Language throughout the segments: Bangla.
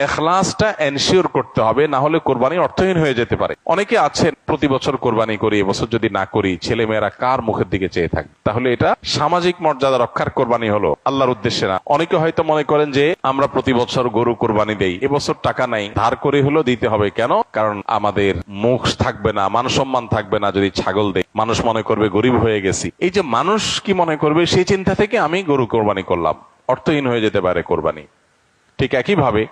এখলাসটা এনশিওর করতে হবে, না হলে কোরবানি অর্থহীন হয়ে যেতে পারে। অনেকে আছেন, প্রতি বছর কোরবানি করি এবছর যদি না করি ছেলে মেয়েরা কার মুখের দিকে চেয়ে থাকে? তাহলে এটা সামাজিক মর্যাদা রক্ষার কোরবানি হলো, আল্লাহর উদ্দেশ্যে না। অনেকে হয়তো মনে করেন যে, আমরা প্রতি বছর গরু কোরবানি দেই এবছর টাকা নাই, ধার করে হলেও দিতে হবে। কেন? কারণ আমাদের মুখ থাকবে না, মান সম্মান থাকবে না যদি ছাগল দেয় মানুষ মনে করবে, গরিব হয়ে গেছি। এই যে মানুষ কি মনে করবে, সেই চিন্তা থেকে আমি গরু কোরবানি করলাম। অর্থহীন হয়ে যেতে পারে কোরবানি। ঠিক একইভাবে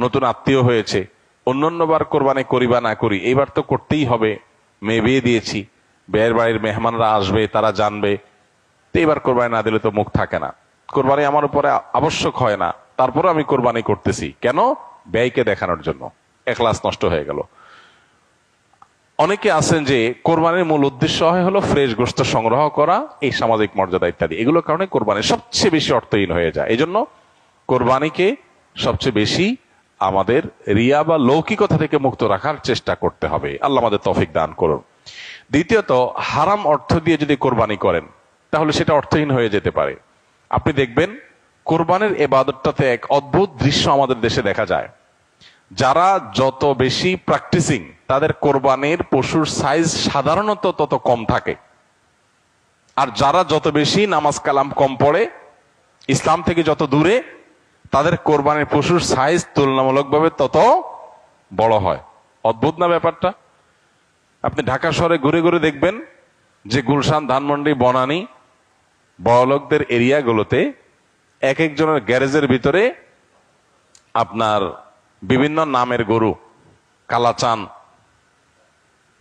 নতুন আত্মীয় হয়েছে, অন্যান্যবার কোরবানি করি বা না করি এবার তো করতেই হবে। মেয়ে বিয়ে দিয়েছি বিয়ের বাড়ির মেহমানরা আসবে, তারা জানবে। তো এবার কোরবানি না দিলে তো মুখ থাকে না। কোরবানি আমার উপরে আবশ্যক হয় না। তারপরে আমি কোরবানি করতেছি। কেন? ব্যয়কে দেখানোর জন্য। একলাস নষ্ট হয়ে গেল। অনেকে আছেন যে কোরবানির মূল উদ্দেশ্য হয় হলো ফ্রেশ গোস্ত সংগ্রহ করা, এই সামাজিক মর্যাদা ইত্যাদি। এগুলোর কারণে কোরবানি সবচেয়ে বেশি অর্থহীন হয়ে যায়। এই জন্য কোরবানিকে সবচেয়ে বেশি আমাদের রিয়া বা লৌকিকতা থেকে মুক্ত রাখার চেষ্টা করতে হবে। আল্লাহ আমাদের তফিক দান করুন। দ্বিতীয়ত, হারাম অর্থ দিয়ে যদি কোরবানি করেন, তাহলে সেটা অর্থহীন হয়ে যেতে পারে। আপনি দেখবেন, কোরবানের এবাদতটাতে এক অদ্ভুত দৃশ্য আমাদের দেশে দেখা যায়। যারা যত বেশি প্র্যাকটিসিং তাদের কোরবানির পশুর সাইজ সাধারণত তত কম থাকে। আর যারা যত বেশি নামাজ কালাম কম পড়ে, ইসলাম থেকে যত দূরে তাদের কোরবানির পশুর সাইজ তুলনামূলকভাবে তত বড় হয়। অদ্ভুত না ব্যাপারটা? আপনি ঢাকা শহরে ঘুরে ঘুরে দেখবেন যে গুলশান, ধানমন্ডি, বনানী বড়লোকদের এরিয়াগুলোতে এক একজনের গ্যারেজের ভিতরে আপনার বিভিন্ন নামের গরু, কালাচান,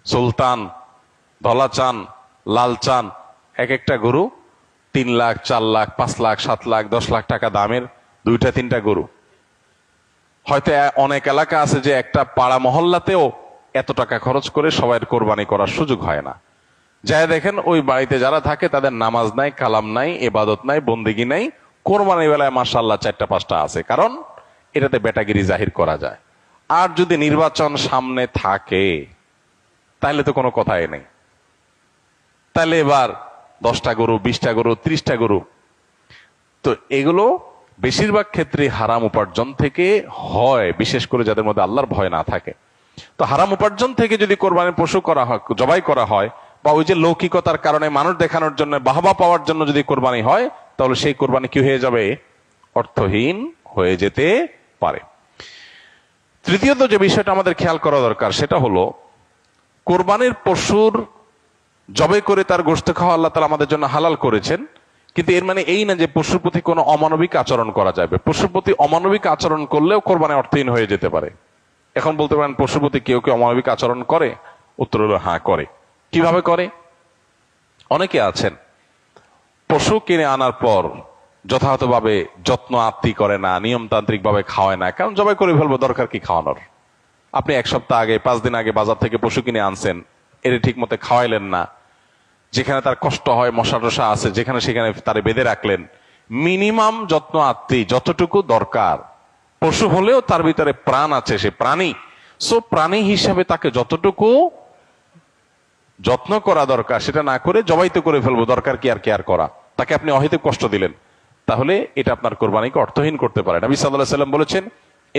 সুলতান, ধলাচান, লালচান, এক একটা গরু তিন লাখ, চার লাখ, পাঁচ লাখ, সাত লাখ, দশ লাখ টাকা দামের দুইটা, তিনটা গরু। হয়তো অনেক এলাকা আছে যে একটা পাড়া মহল্লাতেও এত টাকা খরচ করে সবাই কোরবানি করার সুযোগ হয় না। যাই দেখেন, ওই বাড়িতে যারা থাকে তাদের নামাজ নাই, কালাম নাই, এবাদত নাই, বন্দিগি নাই। কোরবানি বেলায় মাসাল্লাহ চারটা, পাঁচটা আছে। কারণ এটাতে বেটাগিরি জাহির করা যায়। আর যদি নির্বাচন সামনে থাকে, তাহলে তো কোনো কথাই নেই। তাহলে এবার দশটা গরু, বিশটা গরু, ত্রিশটা গরু। তো এগুলো বেশিরভাগ ক্ষেত্রে হারাম উপার্জন থেকে হয়, বিশেষ করে যাদের মধ্যে আল্লাহর ভয় না থাকে। তো হারাম উপার্জন থেকে যদি কোরবানির পশু করা হয়, জবাই করা হয়, বা ওই যে লৌকিকতার কারণে মানুষ দেখানোর জন্য, বাহবা পাওয়ার জন্য যদি কোরবানি হয়, তাহলে সেই কোরবানি কি হয়ে যাবে? অর্থহীন হয়ে যেতে পারে। তৃতীয়ত যে বিষয়টা আমাদের খেয়াল করা দরকার, সেটা হলো, কোরবানির পশুর জবে করে তার গোষ্ঠ খাওয়া আল্লাহ তালা আমাদের জন্য হালাল করেছেন। কিন্তু এর মানে এই না যে পশুর প্রতি কোনো অমানবিক আচরণ করা যাবে। পশুর প্রতি অমানবিক আচরণ করলেও কোরবানি অর্থহীন হয়ে যেতে পারে। এখন বলতে পারেন, পশুর প্রতি কেউ কেউ অমানবিক আচরণ করে? উত্তর হলো হ্যাঁ করে। কীভাবে করে? অনেকে আছেন, পশু কিনে আনার পর যথাযথভাবে যত্ন আত্মি করে না নিয়মতান্ত্রিক ভাবে খাওয়ায় না। কারণ জবাই করে ফেলব, দরকার কি খাওয়ানোর? আপনি এক সপ্তাহ আগে, পাঁচ দিন আগে বাজার থেকে পশু কিনে আনছেন এর ঠিক মতো খাওয়াইলেন না যেখানে তার কষ্ট হয়, মশা টশা আছে, যেখানে সেখানে তারে বেঁধে রাখলেন। মিনিমাম যত্ন আত্মি যতটুকু দরকার। পশু হলেও তার ভিতরে প্রাণ আছে, সে প্রাণী। সো প্রাণী হিসাবে তাকে যতটুকু যত্ন করা দরকার, সেটা না করে জবাইতে করে ফেলব, দরকার কি আর কেয়ার করা? তাকে আপনি অহেতুক কষ্ট দিলেন। তাহলে এটা আপনার কোরবানিকে অর্থহীন করতে পারে। নবী সাল্লাহ সাল্লাম বলেছেন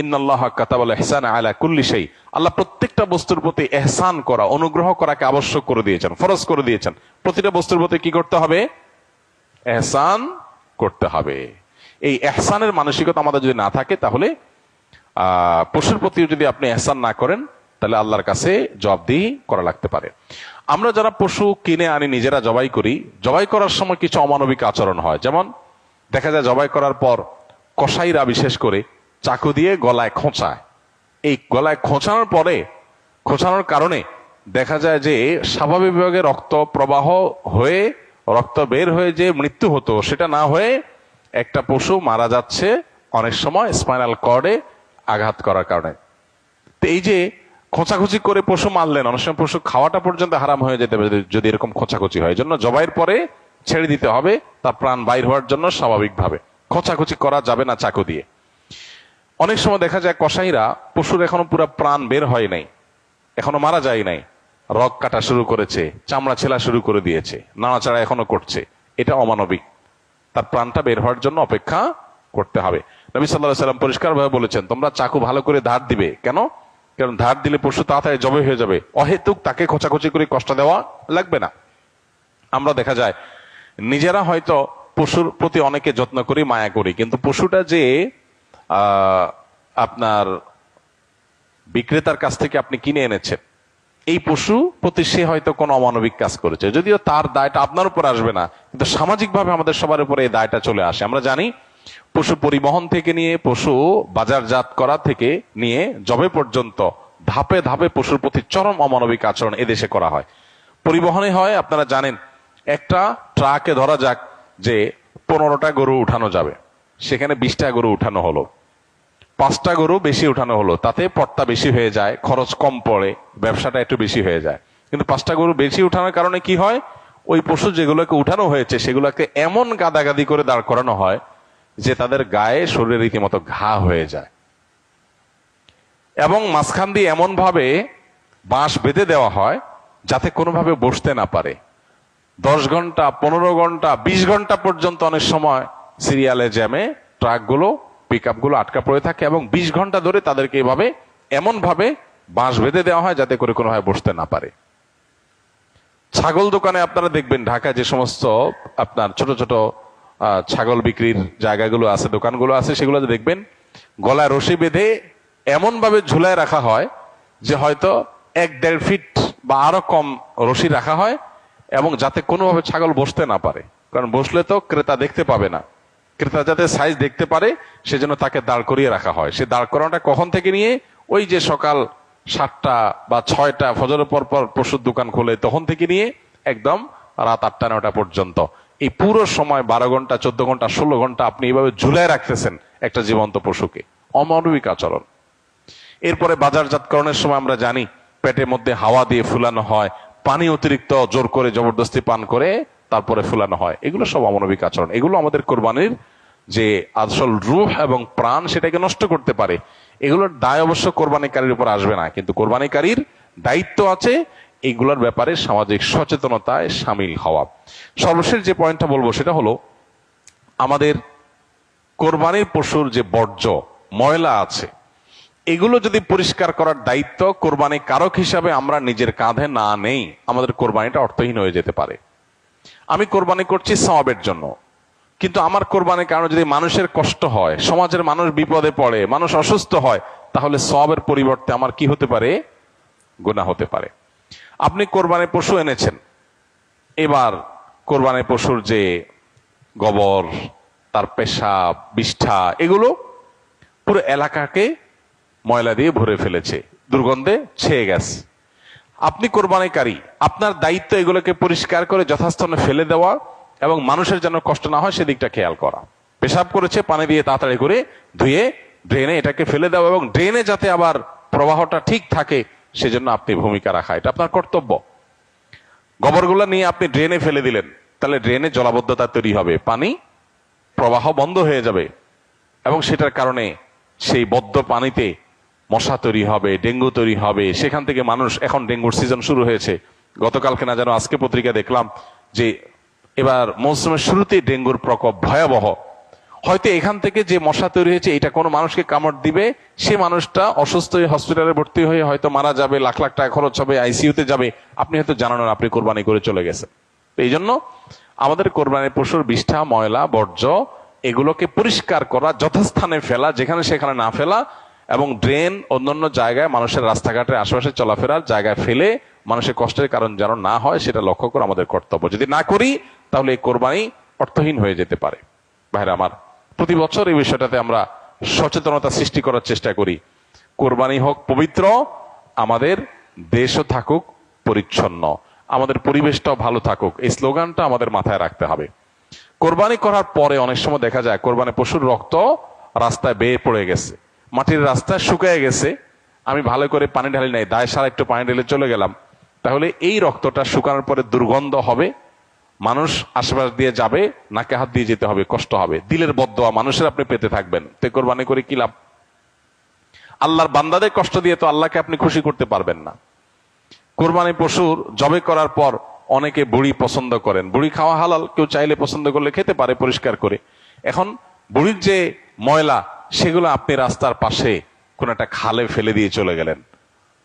ইন্নাল্লাহ কাতাবাল এহসান আলা কুল্লি সেই আল্লাহ প্রত্যেকটা বস্তুর প্রতি এহসান করা, অনুগ্রহ করাকে আবশ্যক করে দিয়েছেন, ফরজ করে দিয়েছেন। প্রতিটা বস্তুর প্রতি কি করতে হবে? এহসান করতে হবে। এই এহসানের মানসিকতা আমাদের যদি না থাকে, তাহলে পশুর প্রতি যদি আপনি এহসান না করেন, তাহলে আল্লাহর কাছে জবাবদিহি করা লাগতে পারে। আমরা যারা পশু কিনে আনি, নিজেরা জবাই করি, জবাই করার সময় কিছু অমানবিক আচরণ হয়। যেমন, দেখা যায় জবাই করার পর কসাইরা বিশেষ করে চাকু দিয়ে গলায় খোঁচায়। এই গলায় খোঁচানোর পরে, খোঁচানোর কারণে দেখা যায় যে স্বাভাবিকভাবে রক্ত প্রবাহ হয়ে, রক্ত বের হয়ে যে মৃত্যু হতো, সেটা না হয়ে একটা পশু মারা যাচ্ছে অনেক সময় স্পাইনাল কর্ডে আঘাত করার কারণে। এই যে খোঁচাখুচি করে পশু মারলেন, অনেক সময় পশু খাওয়াটা পর্যন্ত হারাম হয়ে যেতে পারে যদি এরকম খোঁচাখুচি হয়। জন্য জবাইয়ের পরে ছেড়ে দিতে হবে, তার প্রাণ বাইর হওয়ার জন্য স্বাভাবিকভাবে। খোঁচাখুচি করা যাবে না চাকু দিয়ে। অনেক সময় দেখা যায় কসাইরা পশুর এখনও পুরো প্রাণ বের হয় নাই, এখনও মারা যায় নাই। রক কাটা শুরু করেছে, চামড়া ছেলা শুরু করে দিয়েছে, নাড়াচাড়া এখনও করছে। এটা অমানবিক। তার প্রাণটা বের হওয়ার জন্য অপেক্ষা করতে হবে। নবী সাল্লাহ সাল্লাম পরিষ্কার ভাবে বলেছেন, তোমরা চাকু ভালো করে ধার দিবে। কেন? কারণ ধার দিলে পশু তাড়াতাড়ি জবে হয়ে যাবে। অহেতুক তাকে খোঁচাখুচি করে কষ্ট দেওয়া লাগবে না। আমরা দেখা যায়, নিজেরা হয়তো পশুর প্রতি অনেকে যত্ন করি, মায়া করি, কিন্তু পশুটা যে আপনার বিক্রেতার কাছ থেকে আপনি কিনে এনেছেন। এই পশু প্রতি সে হয়তো কোনো অমানবিক কাজ করেছে। যদিও তার দায়টা আপনার উপর আসবে না, কিন্তু সামাজিকভাবে আমাদের সবার উপরে এই দায়টা চলে আসে। আমরা জানি, পশু পরিবহন থেকে নিয়ে, পশু বাজারজাত করা থেকে নিয়ে জবে পর্যন্ত ধাপে ধাপে পশুর প্রতি চরম অমানবিক আচরণ এদেশে করা হয়। পরিবহনে হয়, আপনারা জানেন, একটা ট্রাকে ধরা যাক যে পনেরোটা গরু উঠানো যাবে। সেখানে বিশটা গরু উঠানো হলো। পাঁচটা গরু বেশি উঠানো হলো, তাতে পট্টা বেশি হয়ে যায়, খরচ কম পড়ে, ব্যবসাটা একটু বেশি হয়ে যায়। কিন্তু পাঁচটা গরু বেশি উঠানোর কারণে কি হয়? ওই পশু যেগুলোকে উঠানো হয়েছে, সেগুলোকে এমন গাদাগাদি করে দাঁড় করানো হয় যে তাদের গায়ে শরীরে রীতিমতো ঘা হয়ে যায়। এবং মাঝখান দিয়ে এমন ভাবে বাঁশ বেঁধে দেওয়া হয় যাতে কোনোভাবে বসতে না পারে। দশ ঘণ্টা, পনেরো ঘণ্টা, বিশ ঘণ্টা পর্যন্ত অনেক সময় সিরিয়ালে জ্যামে ট্রাকগুলো পিকগুলো আটকা পড়ে থাকে এবং বিশ ঘণ্টা ধরে তাদেরকে এভাবে এমন ভাবে বাঁশ বেঁধে দেওয়া হয় যাতে করে কোনোভাবে বসতে না পারে। ছাগল দোকানে আপনারা দেখবেন ঢাকায় যে সমস্ত আপনার ছোট ছোট ছাগল বিক্রির জায়গাগুলো আছে, দোকানগুলো আছে সেগুলো দেখবেন গলায় রশি বেঁধে এমন ভাবে ঝুলায় রাখা হয় যে হয়তো এক দেড় ফিট বা আরও কম রশি রাখা হয় এবং যাতে কোনোভাবে ছাগল বসতে না পারে। কারণ বসলে তো ক্রেতা দেখতে পাবে না। ক্রেতা যাতে সাইজ দেখতে পারে, সেজন্য তাকে দাঁড় করিয়ে রাখা হয়। সে দাঁড় করানোটা কখন থেকে নিয়ে? ওই যে সকাল সাতটা বা ছয়টা ফজরের পর পর পশুর দোকান খোলে, তখন থেকে নিয়ে একদম রাত আটটা নটা পর্যন্ত। এই পুরো সময় বারো ঘণ্টা, চোদ্দ ঘণ্টা, ষোলো ঘণ্টা আপনি এইভাবে ঝুলাই রাখতেছেন একটা জীবন্ত পশুকে। অমানবিক আচরণ। এরপরে বাজারজাতকরণের সময় আমরা জানি, পেটের মধ্যে হাওয়া দিয়ে ফুলানো হয়, পানি অতিরিক্ত জোর করে জবরদস্তি পান করে তারপরে ফুলানো হয়। এগুলো সব অমানবিক আচরণ। এগুলো আমাদের কোরবানির যে আসল রূহ এবং প্রাণ, সেটাকে নষ্ট করতে পারে। এগুলোর দায় অবশ্য কোরবানিকারীর উপর আসবে না। কিন্তু কোরবানিকারীর দায়িত্ব আছে এগুলোর ব্যাপারে সামাজিক সচেতনতায় সামিল হওয়া। সর্বশেষ যে পয়েন্টটা বলব সেটা হলো, আমাদের কোরবানির পশুর যে বর্জ্য, ময়লা আছে, এগুলো যদি পরিষ্কার করার দায়িত্ব কোরবানি কারক হিসাবে আমরা নিজের কাঁধে না নেই, আমাদের কোরবানিটা অর্থহীন হয়ে যেতে পারে। আমি কোরবানি করছি সওয়াবের জন্য। কিন্তু আমার কোরবানির কারণে যদি মানুষের কষ্ট হয়, সমাজের মানুষ বিপদে পড়ে, মানুষ অসুস্থ হয়, তাহলে সওয়াবের পরিবর্তে আমার কি হতে পারে? গুনাহ হতে পারে। আপনি কোরবানির পশু এনেছেন। এবার কোরবানির পশুর যে গোবর, তার পেশাব বিষ্ঠা, এগুলো পুরো এলাকাকে ময়লা দিয়ে ভরে ফেলেছে। দুর্গন্ধে ছেয়ে গেছে। আপনি কোরবানিকারী, আপনার দায়িত্ব এগুলোকে পরিষ্কার করে যথাস্থানে ফেলে দেওয়া এবং মানুষের যেন কষ্ট না হয় সেদিকটা খেয়াল করা। পেশাব করেছে, পানি দিয়ে তাড়াতাড়ি করে ধুয়ে ড্রেনে এটাকে ফেলে দেওয়া এবং ড্রেনে যাতে আবার প্রবাহটা ঠিক থাকে, সেজন্য আপনি ভূমিকা রাখা। এটা আপনার কর্তব্য। গোবরগুলো নিয়ে আপনি ড্রেনে ফেলে দিলেন, তাহলে ড্রেনে জলাবদ্ধতা তৈরি হবে। পানি, প্রবাহ বন্ধ হয়ে যাবে এবং সেটার কারণে সেই বদ্ধ পানিতে মশা তৈরি হবে, ডেঙ্গু তৈরি হবে। সেখান থেকে মানুষ, এখন ডেঙ্গুর সিজন শুরু হয়েছে। গতকালকে না যেন আজকে পত্রিকা দেখলাম যে এবার মৌসুমের শুরুতেই ডেঙ্গুর প্রকোপ ভয়াবহ। হয়তো এখান থেকে যে মশা তৈরি হয়েছে, এটা কোনো মানুষকে কামড় দিবে, সে মানুষটা অসুস্থ হয়ে হসপিটালে ভর্তি হয়ে হয়তো মারা যাবে, লাখ লাখ টাকা খরচ হবে আইসিইউতে যাবে। আপনি হয়তো জানান আপনি কোরবানি করে চলে গেছেন। এই জন্য আমাদের কোরবানির পশুর বিষ্ঠা, ময়লা, বর্জ্য, এগুলোকে পরিষ্কার করা, যথাস্থানে ফেলা, যেখানে সেখানে না ফেলা এবং ড্রেন অন্যান্য জায়গায় মানুষের রাস্তাঘাটের আশেপাশে চলাফেরার জায়গায় ফেলে মানুষের কষ্টের কারণ যেন না হয় সেটা লক্ষ্য করে আমাদের কর্তব্য। যদি না করি, তাহলে এই কোরবানি অর্থহীন হয়ে যেতে পারে। ভাইরা আমার, প্রতি বছর এই বিষয়টাতে আমরা সচেতনতা সৃষ্টি করার চেষ্টা করি। কোরবানি হোক পবিত্র, আমাদের দেশও থাকুক পরিচ্ছন্ন, আমাদের পরিবেশটাও ভালো থাকুক, এই স্লোগানটা আমাদের মাথায় রাখতে হবে। কোরবানি করার পরে অনেক সময় দেখা যায়, কোরবানি পশুর রক্ত রাস্তায় বেয়ে পড়ে গেছে। মাটির রাস্তা শুকায় গেছে, আমি ভালো করে পানি ঢালি নাই, দায় সারা একটু পানি ঢেলে চলে গেলাম। তাহলে এই রক্তটা শুকানোর পরে দুর্গন্ধ হবে, মানুষ আশেপাশ দিয়ে যাবে, নাকে হাত দিয়ে যেতে হবে, কষ্ট হবে। দিলের বদয়া মানুষের আপনি পেতে থাকবেন, তে কোরবানি করে কি লাভ? আল্লাহর বান্দাদের কষ্ট দিয়ে তো আল্লাহকে আপনি খুশি করতে পারবেন না। কোরবানি পশুর জবে করার পর অনেকে বুড়ি পছন্দ করেন। বুড়ি খাওয়া হালাল, কেউ চাইলে পছন্দ করলে খেতে পারে, পরিষ্কার করে। এখন বুড়ির যে ময়লা সেগুলো আপনি রাস্তার পাশে কোন একটা খালে ফেলে দিয়ে চলে গেলেন।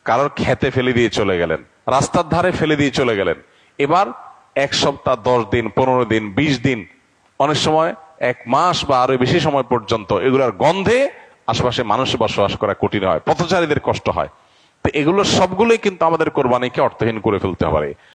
কারোর খেতে ফেলে দিয়ে চলে গেলেন। রাস্তার ধারে ফেলে দিয়ে চলে গেলেন। এবার এক সপ্তাহ, দশ দিন, পনেরো দিন, বিশ দিন, অনেক সময়, এক মাস বা আরও বেশি সময় পর্যন্ত এগুলোর গন্ধে আশেপাশে মানুষ বসবাস করা কঠিন হয়, পথচারীদের কষ্ট হয়। তো এগুলো সবগুলোই কিন্তু আমাদের কোরবানিকে অর্থহীন করে ফেলতে পারে।